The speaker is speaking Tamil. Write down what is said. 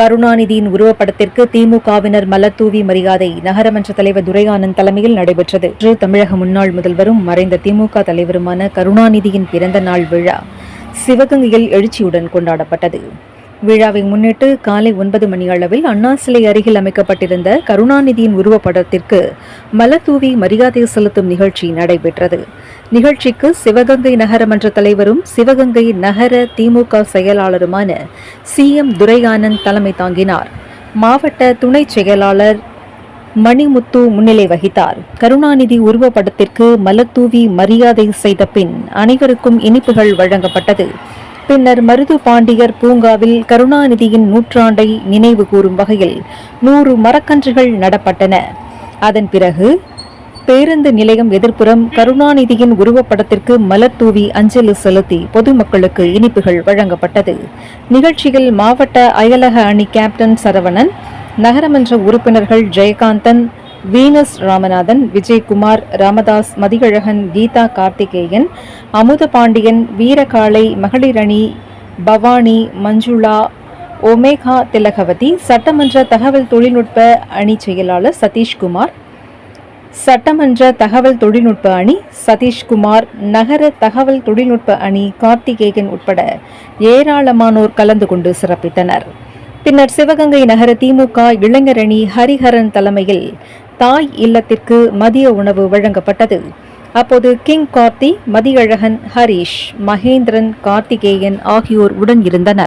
கருணாநிதியின் உருவப்படத்திற்கு திமுகவினர் மலர்தூவி மரியாதை. நகரமன்ற தலைவர் துரையானந்த் தலைமையில் நடைபெற்றது. இன்று தமிழக முன்னாள் முதல்வரும் மறைந்த திமுக தலைவருமான கருணாநிதியின் பிறந்த நாள் விழா சிவகங்கையில் எழுச்சியுடன் கொண்டாடப்பட்டது. விழாவை முன்னிட்டு காலை ஒன்பது மணி அளவில் அண்ணா சிலை அருகில் அமைக்கப்பட்டிருந்த கருணாநிதியின் உருவப்படத்திற்கு மலர்தூவி மரியாதை செலுத்தும் நிகழ்ச்சி நடைபெற்றது. நிகழ்ச்சிக்கு சிவகங்கை நகரமன்ற தலைவரும் சிவகங்கை நகர திமுக செயலாளருமான சி எம் துரையானந்த் தலைமை தாங்கினார். மாவட்ட துணைச் செயலாளர் மணிமுத்து முன்னிலை வகித்தார். கருணாநிதி உருவப்படத்திற்கு மலத்தூவி மரியாதை செய்த பின் அனைவருக்கும் இனிப்புகள் வழங்கப்பட்டது. பின்னர் மருது பாண்டியர் பூங்காவில் கருணாநிதியின் நூற்றாண்டை நினைவு கூறும் வகையில் நூறு மரக்கன்றுகள் நடப்பட்டன. அதன் பிறகு பேருந்து நிலையம் எதிர்ப்புறம் கருணாநிதியின் உருவப்படத்திற்கு மலர் தூவி அஞ்சலி செலுத்தி பொதுமக்களுக்கு இனிப்புகள் வழங்கப்பட்டது. நிகழ்ச்சியில் மாவட்ட அயலக அணி கேப்டன் சரவணன் நகரமன்ற உறுப்பினர்கள் ஜெயகாந்தன் வீனஸ் ராமநாதன் விஜயகுமார் ராமதாஸ் மதிகழகன் கீதா கார்த்திகேயன் அமுதபாண்டியன் வீரகாளை மகளிரணி பவானி மஞ்சுளா ஒமேகா திலகவதி சட்டமன்ற தகவல் தொழில்நுட்ப அணி செயலாளர் சதீஷ்குமார் சட்டமன்ற தகவல் தொழில்நுட்ப அணி சதீஷ்குமார் நகர தகவல் தொழில்நுட்ப அணி கார்த்திகேயன் உட்பட ஏராளமானோர் கலந்து கொண்டு சிறப்பித்தனர். பின்னர் சிவகங்கை நகர திமுக இளைஞரணி ஹரிஹரன் தலைமையில் தாய் இல்லத்திற்கு மதிய உணவு வழங்கப்பட்டது. அப்போது கிங் கார்த்தி மதியழகன் ஹரீஷ் மகேந்திரன் கார்த்திகேயன் ஆகியோர் உடன் இருந்தனர்.